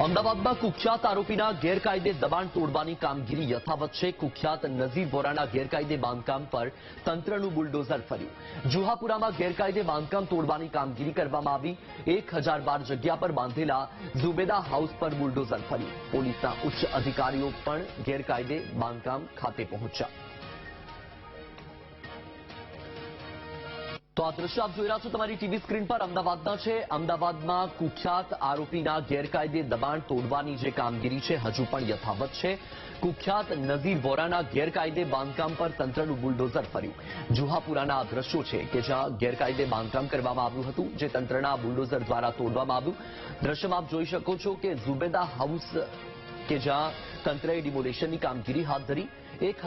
અમદાવાદમાં કુખ્યાત આરોપીના ગેરકાયદે દબાણ તોડવાની કામગીરી યથાવત છે. કુખ્યાત નઝીર વોરાના ગેરકાયદે બાંધકામ પર તંત્રનું બુલડોઝર ફર્યું. જુહાપુરામાં ગેરકાયદે બાંધકામ તોડવાની કામગીરી કરવામાં આવી. એક બાર જગ્યા પર બાંધેલા ઝુબેદા હાઉસ પર બુલડોઝર ફર્યું. પોલીસના ઉચ્ચ અધિકારીઓ પણ ગેરકાયદે બાંધકામ ખાતે પહોંચ્યા. આ દ્રશ્ય આપ જોઈ રહ્યા છો. તમારી ટીવી સ્ક્રીન પર અમદાવાદના છે. અમદાવાદમાં કુખ્યાત આરોપીના ગેરકાયદે દબાણ તોડવાની જે કામગીરી છે, હજુ પણ યથાવત છે. કુખ્યાત નઝીર વોરાના ગેરકાયદે બાંધકામ પર તંત્રનું બુલડોઝર ફર્યું. જુહાપુરાના આ દ્રશ્યો છે કે જ્યાં ગેરકાયદે બાંધકામ કરવામાં આવ્યું હતું, જે તંત્રના બુલડોઝર દ્વારા તોડવામાં આવ્યું. દ્રશ્યમાં આપ જોઈ શકો છો કે ઝુબેદા હાઉસ કે જ્યાં તંત્રએ ડિમોલેશનની કામગીરી હાથ ધરી. એક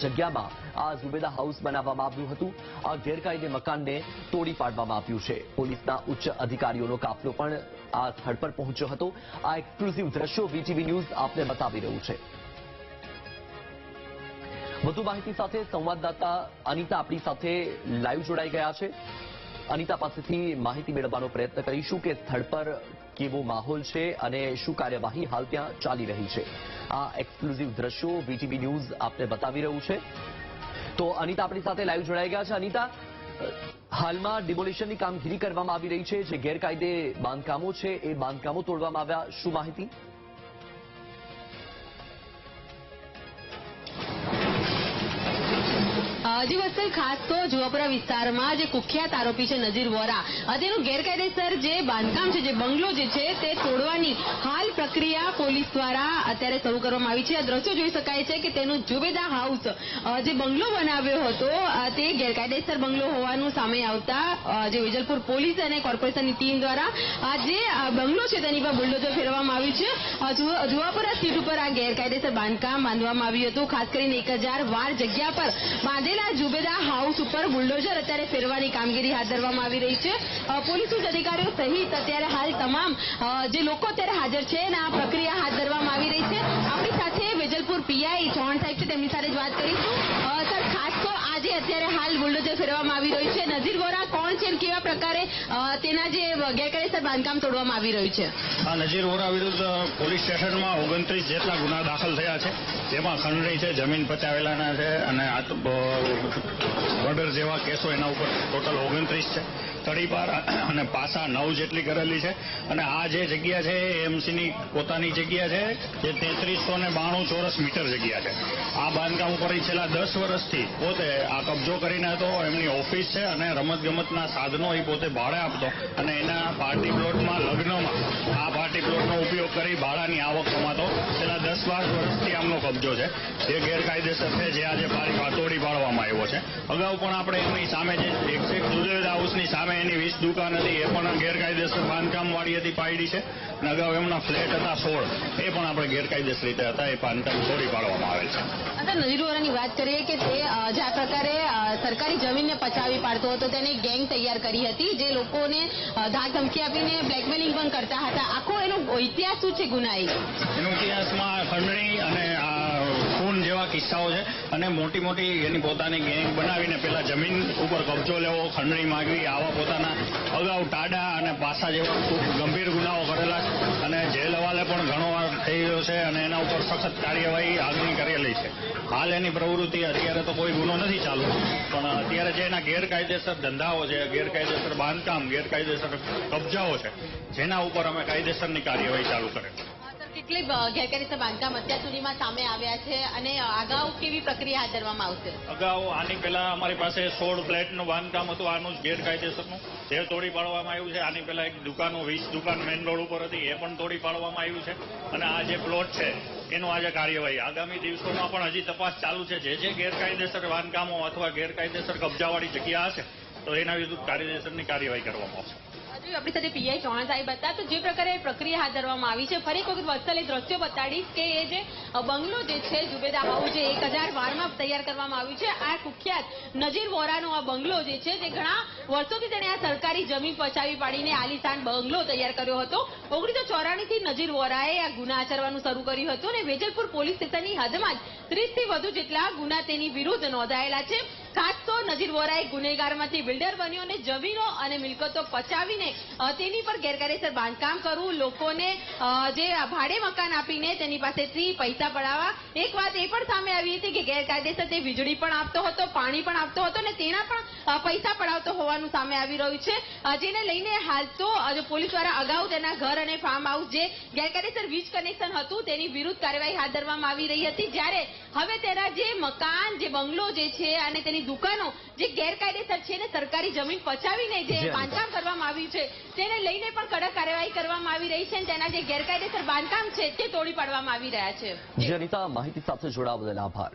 જગ્યામાં આ ઝુબેદા હાઉસ બનાવવામાં આવ્યું હતું. આ ગેરકાયદે મકાનને તોડી પાડવામાં આવ્યું છે. પોલીસના ઉચ્ચ અધિકારીઓનો કાફલો પણ આ સ્થળ પર પહોંચ્યો હતો. આ એક્સક્લુઝિવ દ્રશ્યો વીટીવી ન્યૂઝ આપને બતાવી રહ્યું છે. વધુ માહિતી સાથે સંવાદદાતા અનિતા આપણી સાથે લાઈવ જોડાઈ ગયા છે. અનિતા પાસેથી માહિતી મેળવવાનો પ્રયત્ન કરીશું કે સ્થળ પર કેવો માહોલ છે અને શું કાર્યવાહી હાલ ત્યાં ચાલી રહી છે. આ એક્સક્લુઝિવ દ્રશ્યો વીટીવી ન્યૂઝ આપને બતાવી રહ્યું છે. તો અનિતા આપણી સાથે લાઈવ જોડાઈ ગયા છે. અનિતા હાલમાં ડિમોલિશનની કામગીરી કરવામાં આવી રહી છે. જે ગેરકાયદે બાંધકામો છે, એ બાંધકામો તોડવામાં આવ્યા. શું માહિતી? વત્સલ ખાસ તો જુવાપુરા વિસ્તારમાં જે કુખ્યાત આરોપી છે નજીર વોરા તેનું ગેરકાયદેસર જે બાંધકામ છે, જે બંગલો જે છે, તે તોડવાની હાલ પ્રક્રિયા પોલીસ દ્વારા અત્યારે શરૂ કરવામાં આવી છે. આ દ્રશ્યો જોઈ શકાય છે કે તેનું જુબેદા હાઉસ જે બંગલો બનાવ્યો હતો તે ગેરકાયદેસર બંગલો હોવાનું સામે આવતા જે વેજલપુર પોલીસ અને કોર્પોરેશનની ટીમ દ્વારા આ જે બંગલો છે તેની પર બુલડોઝર ફેરવવામાં આવ્યું છે. જુવાપુરા સીટ ઉપર આ ગેરકાયદેસર બાંધકામ બાંધવામાં આવ્યું હતું. ખાસ કરીને એક વાર જગ્યા પર બાંધેલા જુબેદા હાઉસ ઉપર બુલડોઝર અત્યારે ફેરવાની કામગીરી હાથ ધરવામાં આવી રહી છે. પોલીસ ઉચ્ચ અધિકારીઓ સહિત અત્યારે હાલ તમામ જે લોકો અત્યારે હાજર છે અને બુલડોઝર ફેરવવામાં આવી રહી છે. નજીર વોરા કોણ છે કેવા પ્રકારે તેના જે ગેરકાયદેસર બાંધકામ તોડવામાં આવી રહ્યું છે? નજીર વોરા વિરુદ્ધ પોલીસ સ્ટેશનમાં ઓગણત્રીસ જેટલા ગુના દાખલ થયા છે. જેમાં ખંડણી છે, જમીન પચાવેલાના છે અને મર્ડર જેવા કેસો એના ઉપર ટોટલ ઓગણત્રીસ છે. તડીપાર અને પાસા નવ જેટલી કરેલી છે. અને આ જે જગ્યા છે એ એમસીની પોતાની જગ્યા છે, જે તેત્રીસો ને બાણું ચોરસ મીટર જગ્યા છે. આ બાંધકામ ઉપર છેલ્લા દસ વર્ષથી પોતે આ કબજો કરીને હતો, એમની ઓફિસ છે અને રમતગમતના સાધનો એ પોતે ભાડે આપતો. અને એના પાર્ટી પ્લોટમાં લગ્નમાં આ પાર્ટી પ્લોટનો ઉપયોગ કરી ભાડાની આવક કમાતો. દસ બાર વર્ષથી આમનો કબજો છે. જે ગેરકાયદેસર છે જે આજે તોડી પાડવામાં આવ્યો છે. અગાઉ પણ આપણે એમની સામે જે એક્ઝેક્ટ જુદેદ હાઉસની સામે એની વીસ દુકાન હતી, એ પણ ગેરકાયદેસર બાંધકામવાળી હતી પાડી છે. અને અગાઉ એમના ફ્લેટ હતા સોળ, એ પણ આપણે ગેરકાયદેસર રીતે હતા, એ બાંધકામ તોડી પાડવામાં આવેલ છે. અંદર વાત કરીએ કે તે જે પ્રકારે સરકારી જમીનને પચાવી પાડતો હતો, તેને ગેંગ તૈયાર કરી હતી, જે લોકોને ધમકી આપીને બ્લેકમેલિંગ પણ કરતા હતા. આખો ઇતિહાસ શું છે ગુનાઈ? એનો ઇતિહાસમાં ખંડણી અને આ ખૂન જેવા કિસ્સાઓ છે. અને મોટી મોટી એની પોતાની ગેંગ બનાવીને પેલા જમીન ઉપર કબજો લેવો, ખંડણી માંગવી, આવા પોતાના અગાઉ ટાડા અને પાસા જેવા ખૂબ ગંભીર ગુનાઓ કરેલા અને જેલ હવાલે પણ ઘણો વાર થઈ ગયો છે અને એના ઉપર સખત કાર્યવાહી આગળની કરેલી છે. હાલ એની પ્રવૃત્તિ અત્યારે તો કોઈ ગુનો નથી ચાલુ. પણ અત્યારે જે એના ગેરકાયદેસર ધંધાઓ છે, ગેરકાયદેસર બાંધકામ, ગેરકાયદેસર કબજાઓ છે, જેના ઉપર અમે કાયદેસરની કાર્યવાહી ચાલુ સર કેટલી ગેરકાયદેસર બાંધકામ અત્યાર સુધીમાં સામે આવ્યા છે અને અગાઉ કેવી પ્રક્રિયા હાથ ધરવામાં આવશે? અગાઉ આની પહેલા અમારી પાસે સોળ ફ્લેટનું બાંધકામ હતું, આનું જ ગેરકાયદેસરનું. જે તોડી પાડવામાં આવ્યું છે, આની પહેલા એક દુકાનો, વીસ દુકાન મેઇન રોડ ઉપર હતી, એ પણ તોડી પાડવામાં આવ્યું છે. અને આ જે પ્લોટ છે, એનું આજે કાર્યવાહી. આગામી દિવસોમાં પણ હજી તપાસ ચાલુ છે, જે જે ગેરકાયદેસર બાંધકામો અથવા ગેરકાયદેસર કબજાવાળી જગ્યા હશે, તો એના વિરુદ્ધ કાયદેસરની કાર્યવાહી કરવામાં આવશે. હજુ આપણી સાથે પીઆઈ ચૌહાણ સાહેબ હતા. તો જે પ્રકારે પ્રક્રિયા હાથ ધરવામાં આવી છે, ફરી એક વખત વત્સલે દ્રશ્યો બતાડીશ કે એ જે બંગલો જે છે જુબેદા હાઉસ જે એક હજાર તૈયાર કરવામાં આવ્યું છે, આ કુખ્યાત નજીર વોરાનો આ બંગલો જે છે તે ઘણા વર્ષોથી તેણે આ સરકારી જમીન પચાવી પાડીને આલીશાન બંગલો તૈયાર કર્યો હતો. ઓગણીસો ચોરાણીથી નજીર વોરાએ આ ગુના આચરવાનું શરૂ કર્યું હતું અને વેજલપુર પોલીસ સ્ટેશનની હદમાં જ ત્રીસથી વધુ જેટલા ગુના તેની વિરુદ્ધ નોંધાયેલા છે. ખાસ નજીર વોરાએ ગુનેગારમાંથી બિલ્ડર બન્યો અને જમીનો અને મિલકતો પચાવીને તેની પર ગેરકાયદેસર બાંધકામ કરવું, લોકોને જે ભાડે મકાન આપીને તેની પાસેથી પૈસા પડાવવા. એક વાત એ પણ સામે આવી હતી કે ગેરકાયદેસર તે વીજળી પણ આપતો હતો, પાણી પણ આપતો હતો અને તેના પણ પૈસા પડાવતો હોવાનું સામે આવી રહ્યું છે. જેને લઈને હાલ તો પોલીસ દ્વારા અગાઉ તેના ઘર અને ફાર્મ હાઉસ જે ગેરકાયદેસર વીજ કનેક્શન હતું તેની વિરુદ્ધ કાર્યવાહી હાથ ધરવામાં આવી રહી હતી. જ્યારે હવે તેના જે મકાન, જે બંગલો જે છે અને તેની દુકાનો જે ગેરકાયદેસર છે ને સરકારી જમીન પચાવીને જે બાંધકામ કરવામાં આવ્યું છે તેને લઈને પણ કડક કાર્યવાહી કરવામાં આવી રહી છે અને તેના જે ગેરકાયદેસર બાંધકામ છે તે તોડી પાડવામાં આવી રહ્યા છે. જી માહિતી સાથે જોડાવા બદલ આભાર.